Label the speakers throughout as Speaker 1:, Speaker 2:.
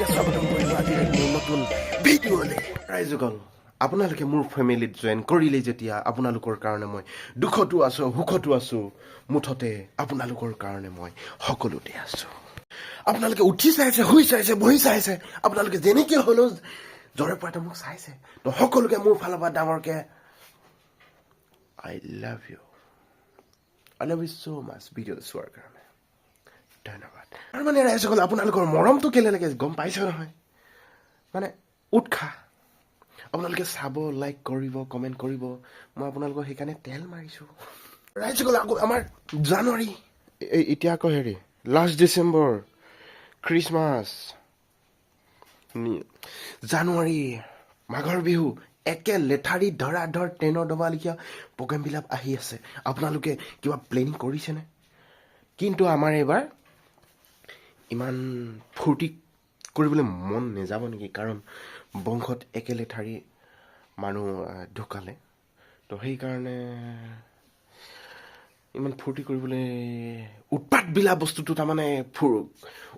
Speaker 1: সকলকে স্বাগতম নতুন ভিডিঅ'লৈ ৰাইজসকল আপোনালোকে মোৰ ফেমিলিত জইন কৰিলেই যেতিয়া আপোনালোকৰ কাৰণে মই দুখতো আছোঁ, সুখতো আছোঁ, মুঠতে আপোনালোকৰ কাৰণে মই সকলোতে আছোঁ। আপোনালোকে উঠি চাইছে, শুই চাইছে, বহি চাইছে, আপোনালোকে যেনেকৈ হ'লেও জ্বৰে পৰাটো মোক চাইছে, তো সকলোকে মোৰ ফালৰ পৰা ডাঙৰকৈ I love you I love you so মাছ ভিডিঅ'টো চোৱাৰ কাৰণে। ধন্যবাদ। আৰু মানে ৰাইজসকল আপোনালোকৰ মৰমটো কেলে গম পাইছে নহয়? মানে উৎসাহ। আপোনালোকে চাব লাইক কৰিব কমেণ্ট কৰিব। মই আপোনালোকক সেইকাৰণে তেল মাৰিছোঁ। ৰাইজসকল আকৌ আমাৰ জানুৱাৰী এই এতিয়া আকৌ হেৰি লাষ্ট ডিচেম্বৰ খ্ৰীষ্টমাছ জানুৱাৰী মাঘৰ বিহু একে লেঠাৰি ধৰা ধৰ ট্ৰেইনৰ ডবা লেখীয়া প্ৰগ্ৰেমবিলাক আহি আছে। আপোনালোকে কিবা প্লেনিং কৰিছেনে? কিন্তু আমাৰ এইবাৰ ইমান ফূৰ্তি কৰিবলৈ মন নাযাব নেকি? কাৰণ বংশত একে লেঠাৰি মানুহ ঢুকালে। তো সেইকাৰণে ইমান ফূৰ্তি কৰিবলৈ উৎপাত বোলা বস্তুটো তাৰমানে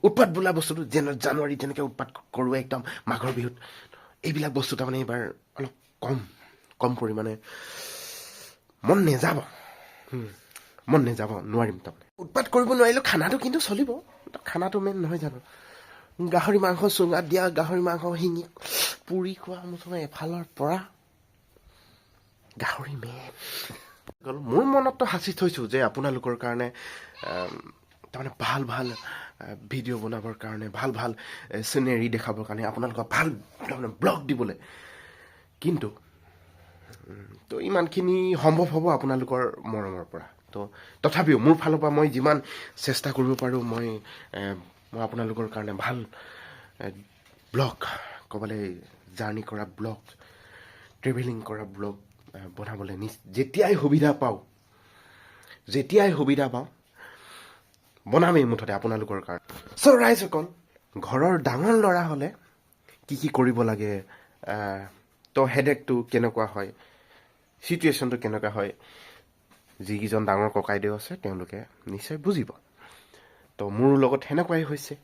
Speaker 1: উৎপাত বোলা বস্তুটো যেনে জানুৱাৰী যেনেকৈ উৎপাত কৰোঁ একদম মাঘৰ বিহুত এইবিলাক বস্তু তাৰমানে এইবাৰ অলপ কম কম পৰিমাণে মন নেযাব। মন নেযাব নোৱাৰিম তাৰমানে। উৎপাত কৰিব নোৱাৰিলেও খানাটো কিন্তু চলিব। খানাটো মেইন নহয় জানো? গাহৰি মাংস চুঙাত দিয়া গাহৰি মাংস শিঙি পুৰি খোৱা মুঠতে এফালৰ পৰা গাহৰি মেইন গ'ল। মোৰ মনততো সাঁচি থৈছোঁ যে আপোনালোকৰ কাৰণে তাৰমানে ভাল ভাল ভিডিঅ' বনাবৰ কাৰণে ভাল ভাল চিনেৰি দেখাবৰ কাৰণে আপোনালোকক ভাল তাৰমানে ব্লগ দিবলৈ। কিন্তু তো ইমানখিনি সম্ভৱ হ'ব আপোনালোকৰ মৰমৰ পৰা। তো তথাপিও মোৰ ফালৰ পৰা মই যিমান চেষ্টা কৰিব পাৰোঁ মই মই আপোনালোকৰ কাৰণে ভাল ব্লগ ক'বলৈ জাৰ্ণি কৰা ব্লগ ট্ৰেভেলিং কৰা ব্লগ বনাবলৈ নিচ যেতিয়াই সুবিধা পাওঁ যেতিয়াই সুবিধা পাওঁ বনামেই মুঠতে আপোনালোকৰ কাৰণে। চ' ৰাইজসকল ঘৰৰ ডাঙৰ ল'ৰা হ'লে কি কি কৰিব লাগে তো হেডেকটো কেনেকুৱা হয় চিটুৱেশ্যনটো কেনেকুৱা হয় যিকেইজন ডাঙৰ ককাইদেউ আছে তেওঁলোকে নিশ্চয় বুজিব। তো মোৰ লগত সেনেকুৱাই হৈছে।